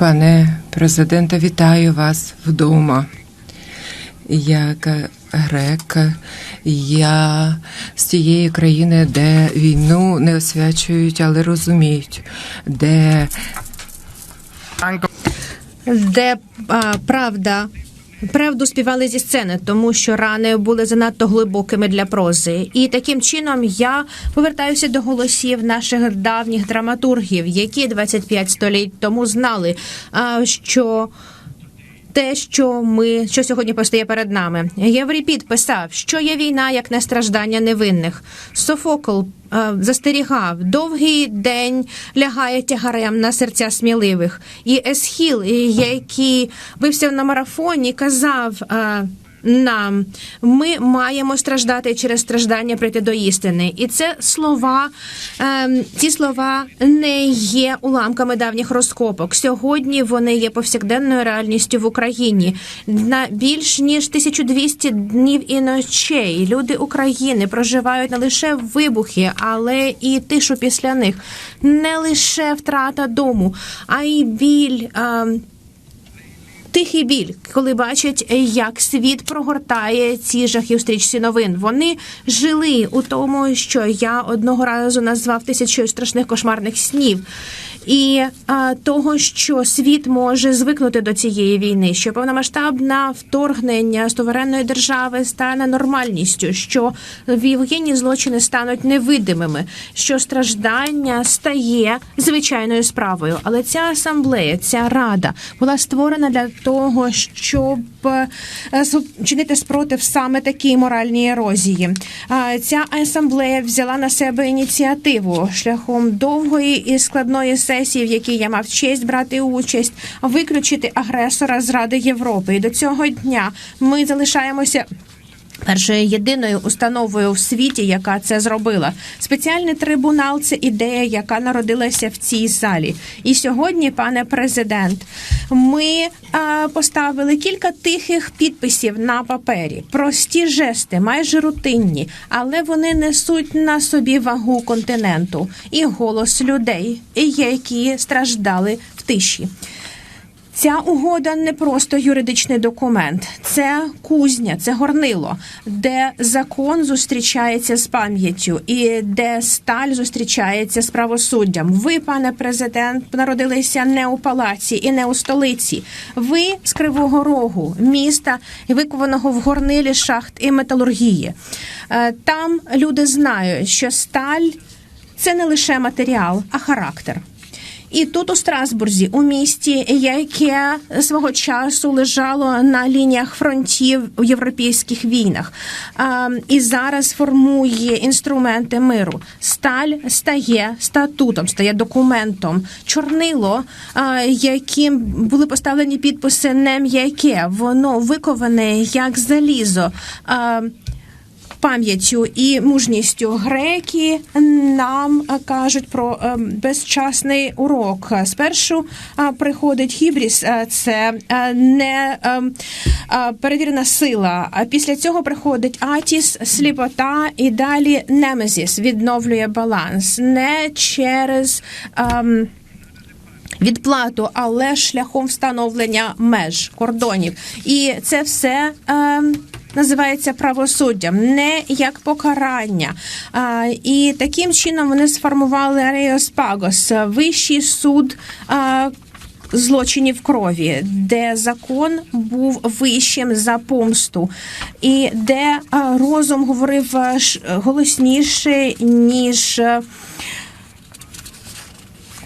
Пане президенте, вітаю вас вдома. Як грек, я з тієї країни, де війну не освячують, але розуміють, де де а, правда. Правду співали зі сцени, тому що рани були занадто глибокими для прози. І таким чином я повертаюся до голосів наших давніх драматургів, які 25 століть тому знали, що те, що ми що сьогодні постає перед нами. Євріпід писав, що є війна, як не страждання невинних. Софокл е, застерігав, довгий день лягає тягарем на серця сміливих. І Есхіл, який бився на марафоні, казав. е, нам ми маємо страждати через страждання прийти до істини, і це слова, ем, ці слова не є уламками давніх розкопок. Сьогодні вони є повсякденною реальністю в Україні. На більш ніж 1200 днів і ночей люди України проживають не лише вибухи, але і тишу після них, не лише втрата дому, а й біль. ем, Тихий біль, коли бачать, як світ прогортає ці жахи стрічці новин. Вони жили у тому, що я одного разу назвав тисячою страшних кошмарних снів. І а, того, що світ може звикнути до цієї війни, що повномасштабне вторгнення суверенної держави стане нормальністю, що воєнні злочини стануть невидимими, що страждання стає звичайною справою. Але ця асамблея, ця рада була створена для того, щоб е, чинити спротив саме такій моральній ерозії. Ця асамблея взяла на себе ініціативу шляхом довгої і складної сесії, в якій я мав честь брати участь, виключити агресора з Ради Європи. І до цього дня ми залишаємося. Першою єдиною установою в світі, яка це зробила, спеціальний трибунал це ідея, яка народилася в цій залі. І сьогодні, пане президент, ми а, поставили кілька тихих підписів на папері. Прості жести, майже рутинні, але вони несуть на собі вагу континенту і голос людей, які страждали в тиші. Ця угода не просто юридичний документ, це кузня, це горнило, де закон зустрічається з пам'яттю і де сталь зустрічається з правосуддям. Ви, пане президент, народилися не у палаці і не у столиці. Ви з Кривого Рогу, міста, викованого в горнилі шахт і металургії. Е, Там люди знають, що сталь це не лише матеріал, а характер. І тут у Страсбурзі, у місті, яке свого часу лежало на лініях фронтів у європейських війнах, і зараз формує інструменти миру. Сталь стає статутом, стає документом. Чорнило, яким були поставлені підписи, не м'яке, воно виковане як залізо. Пам'яттю і мужністю греки нам е, кажуть про е, безчасний урок. Спершу е, приходить гібріс, е, це не е, е, перевірена сила. А після цього приходить атіс, сліпота і далі немезіс відновлює баланс не через. ем, відплату, але шляхом встановлення меж кордонів. І це все. Е, Називається правосуддям, не як покарання. А, і таким чином вони сформували Ареос Пагос, вищий суд а, злочинів крові, де закон був вищим за помсту, і де розум говорив голосніше, ніж.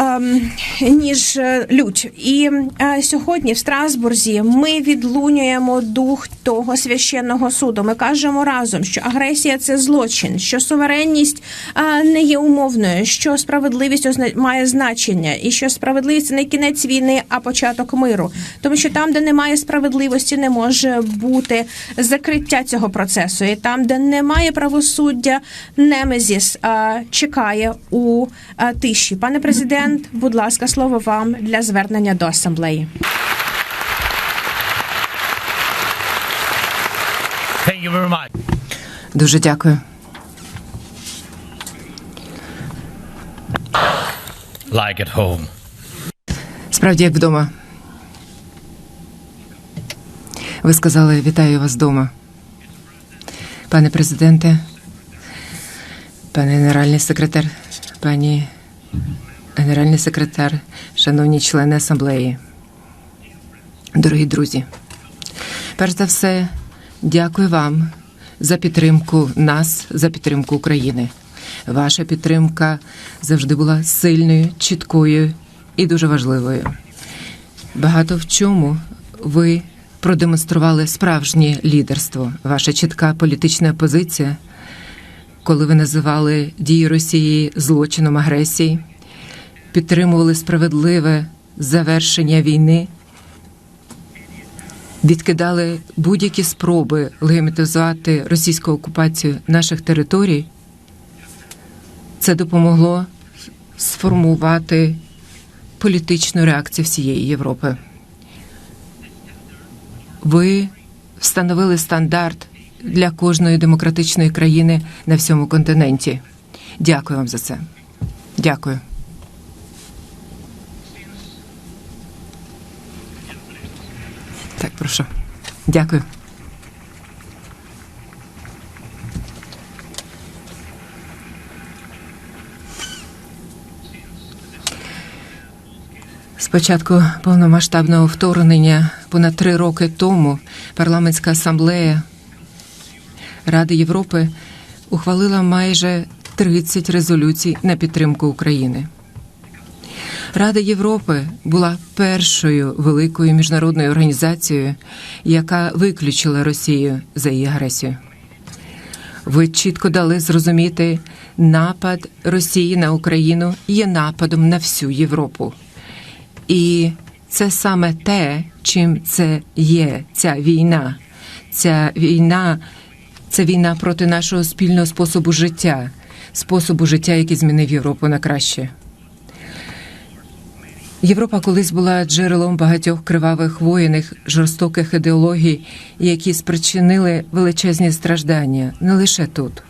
Ем, ніж е, лють. І е, сьогодні в Страсбурзі ми відлунюємо дух того священного суду. Ми кажемо разом, що агресія це злочин, що суверенність е, не є умовною, що справедливість має значення, і що справедливість це не кінець війни, а початок миру. Тому що там, де немає справедливості, не може бути закриття цього процесу. І там, де немає правосуддя, Немезіс чекає у тиші. Пане президент, будь ласка, слово вам для звернення до асамблеї. Thank you very much. дуже дякую. Like at home. Справді, як вдома. Ви сказали вітаю вас вдома. Пане президенте, пане генеральний секретар, пані генеральний секретар, шановні члени асамблеї, дорогі друзі. Перш за все, дякую вам за підтримку нас, за підтримку України. Ваша підтримка завжди була сильною, чіткою і дуже важливою. Багато в чому ви продемонстрували справжнє лідерство, ваша чітка політична позиція, коли ви називали дії Росії злочином агресії, підтримували справедливе завершення війни, відкидали будь-які спроби легімітизувати російську окупацію наших територій. Це допомогло сформувати політичну реакцію всієї Європи. Ви встановили стандарт для кожної демократичної країни на всьому континенті. Дякую вам за це. Дякую. Так, прошу. Дякую. З початку повномасштабного вторгнення понад три роки тому парламентська асамблея Ради Європи ухвалила майже 30 резолюцій на підтримку України. Рада Європи була першою великою міжнародною організацією, яка виключила Росію за її агресію. Ви чітко дали зрозуміти, напад Росії на Україну є нападом на всю Європу. І це саме те, чим це є ця війна. Ця війна це війна проти нашого спільного способу життя, способу життя, який змінив Європу на краще. Європа колись була джерелом багатьох кривавих воєнних, жорстоких ідеологій, які спричинили величезні страждання не лише тут,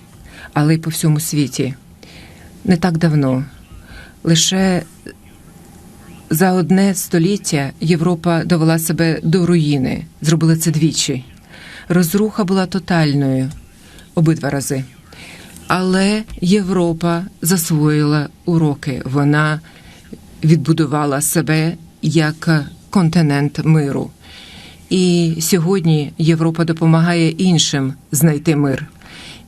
але й по всьому світі. Не так давно. Лише за одне століття Європа довела себе до руїни, зробила це двічі. Розруха була тотальною обидва рази. Але Європа засвоїла уроки. Вона відбудувала себе як континент миру. І сьогодні Європа допомагає іншим знайти мир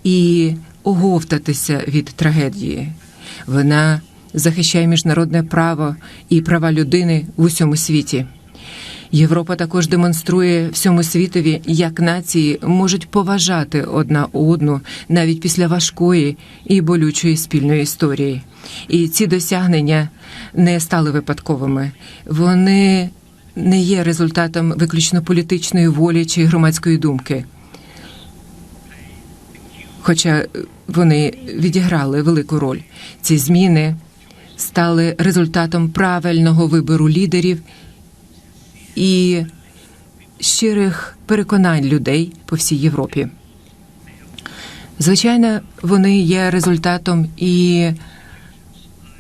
і оговтатися від трагедії. Вона захищає міжнародне право і права людини в усьому світі. Європа також демонструє всьому світові, як нації можуть поважати одна одну навіть після важкої і болючої спільної історії. І ці досягнення не стали випадковими. Вони не є результатом виключно політичної волі чи громадської думки. Хоча вони відіграли велику роль. Ці зміни стали результатом правильного вибору лідерів і щирих переконань людей по всій Європі. Звичайно, вони є результатом і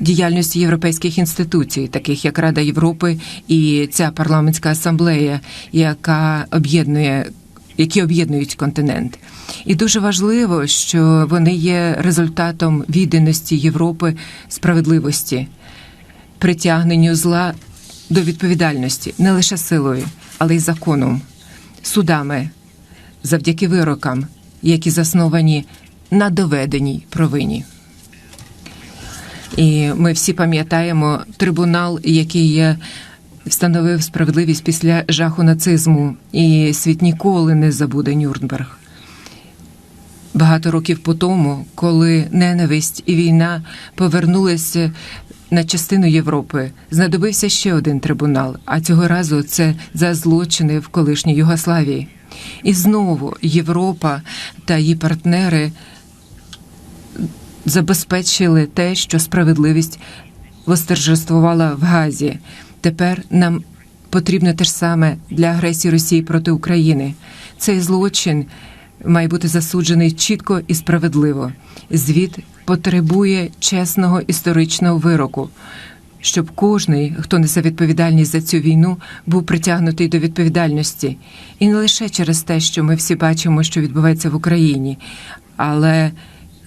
діяльності європейських інституцій, таких як Рада Європи і ця парламентська асамблея, яка об'єднує. Які об'єднують континент, і дуже важливо, що вони є результатом відданості Європи справедливості, притягненню зла до відповідальності не лише силою, але й законом, судами, завдяки вирокам, які засновані на доведеній провині. І ми всі пам'ятаємо трибунал, який встановив справедливість після жаху нацизму, і світ ніколи не забуде Нюрнберг. Багато років по тому, коли ненависть і війна повернулися на частину Європи, знадобився ще один трибунал, а цього разу це за злочини в колишній Югославії. І знову Європа та її партнери забезпечили те, що справедливість восторжествувала в Газі. Тепер нам потрібно те ж саме для агресії Росії проти України. Цей злочин має бути засуджений чітко і справедливо. Звіт потребує чесного історичного вироку. щоб кожний, хто несе відповідальність за цю війну, був притягнутий до відповідальності, і не лише через те, що ми всі бачимо, що відбувається в Україні, але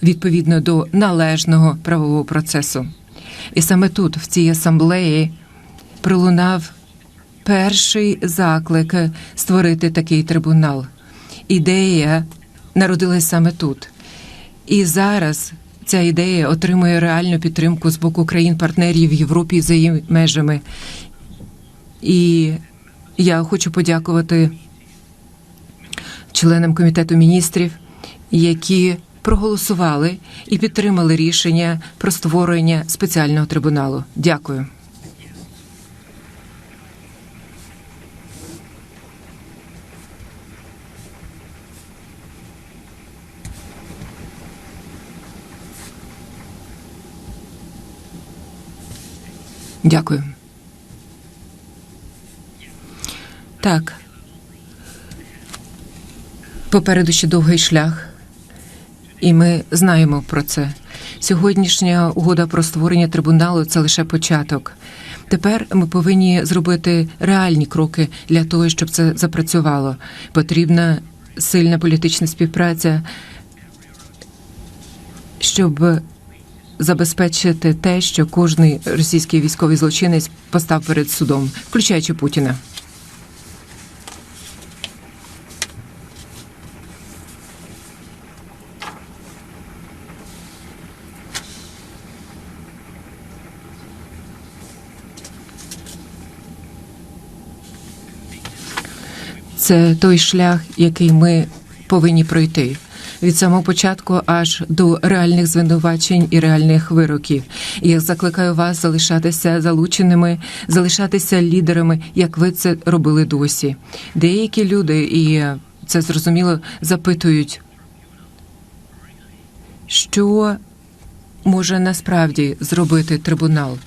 відповідно до належного правового процесу. І саме тут, в цій асамблеї, пролунав перший заклик створити такий трибунал. Ідея народилась саме тут. І зараз ця ідея отримує реальну підтримку з боку країн-партнерів в Європі за її межами. І я хочу подякувати членам комітету міністрів, які проголосували і підтримали рішення про створення спеціального трибуналу. Дякую. Дякую. Так. Попереду ще довгий шлях, і ми знаємо про це. Сьогоднішня угода про створення трибуналу це лише початок. Тепер ми повинні зробити реальні кроки для того, щоб це запрацювало. Потрібна сильна політична співпраця, щоб забезпечити те, що кожний російський військовий злочинець постав перед судом, включаючи Путіна. Це той шлях, який ми повинні пройти від самого початку аж до реальних звинувачень і реальних вироків. І я закликаю вас залишатися залученими, залишатися лідерами, як ви це робили досі. Деякі люди, і це зрозуміло, запитують, що може насправді зробити трибунал.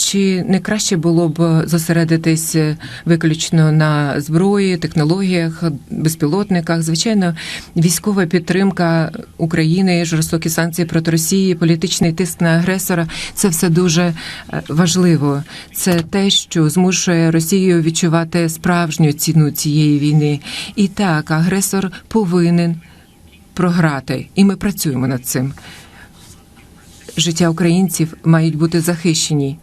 Чи не краще було б зосередитись виключно на зброї, технологіях, безпілотниках? Звичайно, військова підтримка України, жорстокі санкції проти Росії, політичний тиск на агресора це все дуже е, важливо. Це те, що змушує Росію відчувати справжню ціну цієї війни. І так, агресор повинен програти, і ми працюємо над цим. Життя українців мають бути захищені.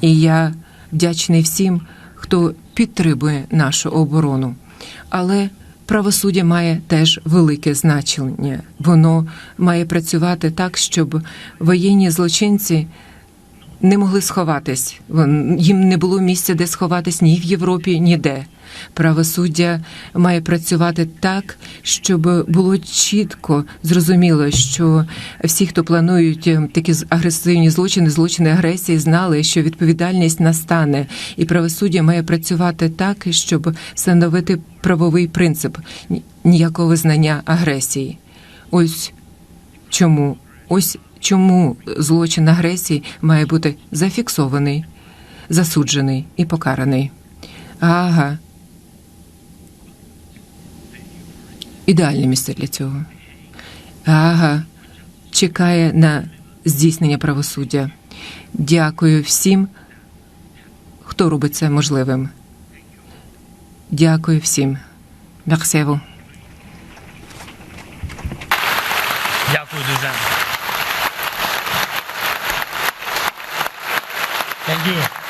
І я вдячний всім, хто підтримує нашу оборону. Але правосуддя має теж велике значення. Воно має працювати так, щоб воєнні злочинці не могли сховатись. Їм не було місця, де сховатись ні в Європі, ніде. Правосуддя має працювати так, щоб було чітко зрозуміло, що всі, хто планують е, такі агресивні злочини, злочини агресії, знали, що відповідальність настане, і правосуддя має працювати так, щоб встановити правовий принцип ніякого визнання агресії. Ось чому ось чому злочин агресії має бути зафіксований, засуджений і покараний. Ага. Ідеальне місце для цього. Ага. Чекає на здійснення правосуддя. Дякую всім, хто робить це можливим. Дякую всім. Vous. Thank you.